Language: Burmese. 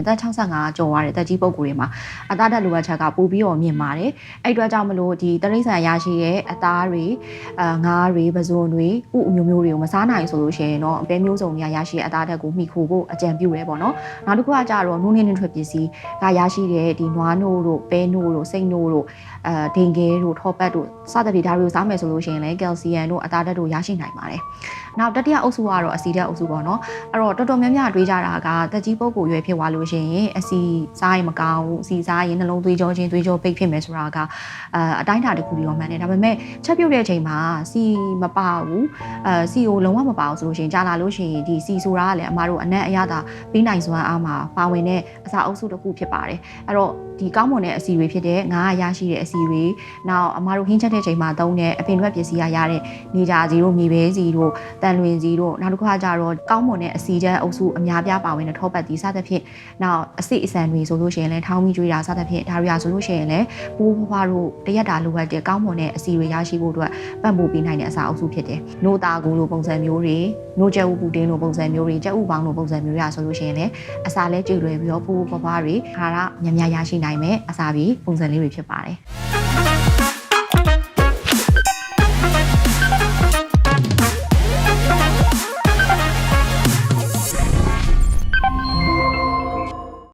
အသက်65ကျော်သွားတဲ့တက်ကြီးပုဂ္ဂိုလ်တွေမှာအသားဓာတ်လိုအပ်ချက်ကပိုပြီးတော့မြင့်ပါတယ်အဲ့အတွက်ကြောင့်မလို့ဒီတရိษံရရှိတဲ့အသားတွေအာငါးတွေပဇွန်တွေဥအမျိုးမျိုးတွေကိုမစားနိုင်ဆိုလို့ရှိရင်တော့အပဲမျိုးစုံများရရှိတဲ့အသားဓာတ်ကိုမိခိုဖို့အကြံပြုရဲပေါ့နော်နောက်တစ်ခုကကြတော့နုနင်းနှင်းထွက်ပစ္စည်းကရရှိတဲ့ဒီနွားနို့တို့ပဲနို့တို့စိတ်နို့တို့အဲဒင်ကဲတို့ထောပတ်တို့စသဖြင့်ဒါတွေကိုစားမယ်ဆိုလို့ရှိရင်လည်းကယ်ဆီယမ်တို့အသားဓာတ်တို့ရရှိနိုင်ပါတယ်နောက်တတိယအုပ်စုကတော့အဆီဓာတ်အုပ်စုပေါ့နော်အဲ့တော့တော်တော်များများတွေးကြတာကတက်ကြီးပုဂ္ဂိုလ်ရွယ်ဖြစ်သွားလို့ရှိရင်အဆီစားရင်မကောင်းဘူးအဆီစားရင်နှလုံးသွေးကြောချင်းသွေးကြောပိတ်ဖြစ်မယ်ဆိုတာကအာအတိုင်းအတာတစ်ခုတည်းရောမှန်တယ်ဒါပေမဲ့ချက်ပြုတ်တဲ့အချိန်မှာစီမပါဘူးအဲစီကိုလုံးဝမပါဘူးဆိုလို့ရှိရင်ကြာလာလို့ရှိရင်ဒီစီဆိုတာကလည်းအမားတို့အနက်အရသာပြီးနိုင်စွမ်းအားမှာပါဝင်တဲ့အစာအုပ်စုတစ်ခုဖြစ်ပါတယ်အဲ့တော့ဒီကောင်းမွန်တဲ့အစီတွေဖြစ်တဲ့ငါးရရှိတဲ့အစီတွေနောက်အမားတို့ဟင်းချက်တဲ့အချိန်မှာသုံးတဲ့အပင်ထွက်ပစ္စည်းရရတဲ့နေကြစီတို့မြေပဲစီတို့တန်လွင်စီတို့နောက်တစ်ခါကျတော့ကောင်းမွန်တဲ့အစီချက်အုပ်စုအများပြားပါဝင်တဲ့ထောပတ်သီးစသဖြင့်နောက်အစိအစံတွေဆိုလို့ရှိရင်လည်းထောင်းပြီးကြွေးတာစသဖြင့်ဒါတွေရဆိုလို့ရှိရင်လည်းပိုးဖွားတို့တရက်တာလိုအပ်တဲ့ကောင်းမွန်တဲ့အစီတွေရရှိဖို့အတွက်ပံ့ပိုးပေးနိုင်တဲ့အစာအုပ်စုဖြစ်တယ်။နို့တာကူလိုပုံစံမျိုးတွေနို့ကျက်ဥပူတင်းလိုပုံစံမျိုးတွေကျက်ဥပေါင်းလိုပုံစံမျိုးရဆိုလို့ရှိရင်လည်းအစာလဲကြွေလွယ်ပြီးတော့ပိုးဖွားတွေခါရများများရရှိနိုင်မယ်အစာပြီးပုံစံလေးတွေဖြစ်ပါတယ်။